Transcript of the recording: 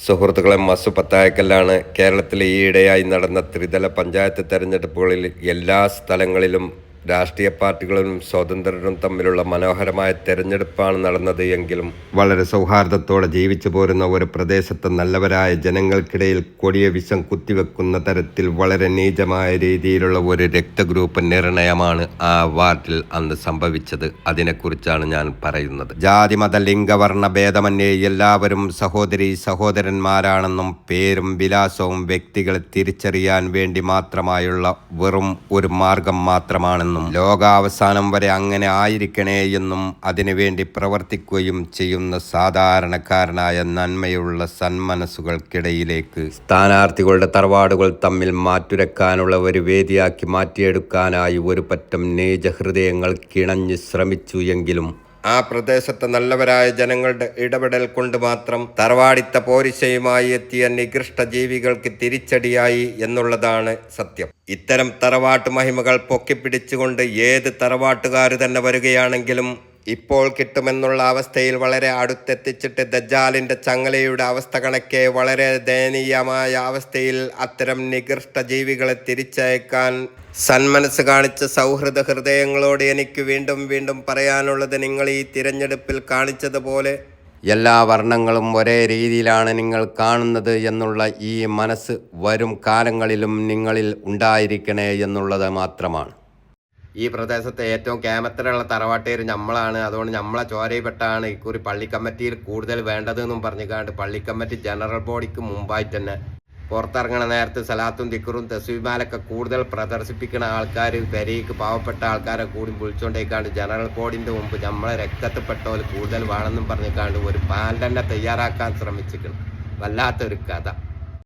സുഹൃത്തുക്കളെ മസു പത്തായക്കല്ലാണ് കേരളത്തിലെ ഈയിടെയായി നടന്ന ത്രിതല പഞ്ചായത്ത് തെരഞ്ഞെടുപ്പുകളിൽ എല്ലാ സ്ഥലങ്ങളിലും രാഷ്ട്രീയ പാർട്ടികളും സ്വതന്ത്രരും തമ്മിലുള്ള മനോഹരമായ തെരഞ്ഞെടുപ്പാണ് നടന്നത് എങ്കിലും വളരെ സൗഹാർദ്ദത്തോടെ ജീവിച്ചു പോരുന്ന ഒരു പ്രദേശത്ത് നല്ലവരായ ജനങ്ങൾക്കിടയിൽ കൊടിയ വിഷം കുത്തിവെക്കുന്ന തരത്തിൽ വളരെ നീചമായ രീതിയിലുള്ള ഒരു രക്തഗ്രൂപ്പ് നിർണയമാണ് ആ വാർഡിൽ അന്ന് സംഭവിച്ചത്. അതിനെക്കുറിച്ചാണ് ഞാൻ പറയുന്നത്. ജാതി മത ലിംഗവർണ ഭേദമന്യേ എല്ലാവരും സഹോദരി സഹോദരന്മാരാണെന്നും പേരും വിലാസവും വ്യക്തികളെ തിരിച്ചറിയാൻ വേണ്ടി മാത്രമായുള്ള വെറും ഒരു മാർഗം മാത്രമാണെന്നും ലോകാവസാനം വരെ അങ്ങനെ ആയിരിക്കണേ എന്നും അതിനുവേണ്ടി പ്രവർത്തിക്കുകയും ചെയ്യുന്ന സാധാരണക്കാരനായ നന്മയുള്ള സന്മനസ്സുകൾക്കിടയിലേക്ക് സ്ഥാനാർത്ഥികളുടെ തറവാടുകൾ തമ്മിൽ മാറ്റുരക്കാനുള്ള ഒരു വേദിയാക്കി മാറ്റിയെടുക്കാനായി ഒരു പറ്റം നീചഹൃദയങ്ങൾ കിണഞ്ഞ് ശ്രമിച്ചു എങ്കിലും ആ പ്രദേശത്തെ നല്ലവരായ ജനങ്ങളുടെ ഇടപെടൽ കൊണ്ട് മാത്രം തറവാടിത്ത പോരിശയുമായി എത്തിയ നികൃഷ്ട ജീവികൾക്ക് തിരിച്ചടിയായി എന്നുള്ളതാണ് സത്യം. ഇത്തരം തറവാട്ട് മഹിമകൾ പൊക്കിപ്പിടിച്ചുകൊണ്ട് ഏത് തറവാട്ടുകാർ തന്നെ വരികയാണെങ്കിലും ഇപ്പോൾ കിട്ടുമെന്നുള്ള അവസ്ഥയിൽ വളരെ അടുത്തെത്തിച്ചിട്ട് ദജ്ജാലിന്റെ ചങ്ങലയുടെ അവസ്ഥ കണക്കെ വളരെ ദയനീയമായ അവസ്ഥയിൽ അത്തരം നികൃഷ്ട ജീവികളെ തിരിച്ചയക്കാൻ സന്മനസ് കാണിച്ച സൗഹൃദ ഹൃദയങ്ങളോട് എനിക്ക് വീണ്ടും വീണ്ടും പറയാനുള്ളത് നിങ്ങൾ ഈ തിരഞ്ഞെടുപ്പിൽ കാണിച്ചതുപോലെ എല്ലാ വർണങ്ങളും ഒരേ രീതിയിലാണ് നിങ്ങൾ കാണുന്നത് എന്നുള്ള ഈ മനസ്സ് വരും കാലങ്ങളിലും നിങ്ങളിൽ ഉണ്ടായിരിക്കണേ എന്നുള്ളത് മാത്രമാണ്. ഈ പ്രദേശത്തെ ഏറ്റവും കേമത്തിലുള്ള തറവാട്ടേര് നമ്മളാണ് അതുകൊണ്ട് നമ്മളെ ചോരയിൽപ്പെട്ടാണ് ഇക്കുറി പള്ളി കമ്മിറ്റിയിൽ കൂടുതൽ വേണ്ടതെന്നും പറഞ്ഞുകാണ്ട് പള്ളി കമ്മിറ്റി ജനറൽ ബോഡിക്ക് മുമ്പായി തന്നെ പുറത്തിറങ്ങണ നേരത്ത് സലാത്തും ദിക്കറും തസ്വിമാലൊക്കെ കൂടുതൽ പ്രദർശിപ്പിക്കുന്ന ആൾക്കാർ പെരയ്ക്ക് പാവപ്പെട്ട ആൾക്കാരെ കൂടി വിളിച്ചുകൊണ്ടേക്കാണ്ട് ജനറൽ ബോഡിന്റെ മുമ്പ് നമ്മളെ രക്തത്തിൽപ്പെട്ടവർ കൂടുതൽ വേണമെന്നും പറഞ്ഞുകാണ്ട് ഒരു പാൽ തന്നെ തയ്യാറാക്കാൻ ശ്രമിച്ചിരിക്കണം. വല്ലാത്തൊരു കഥ.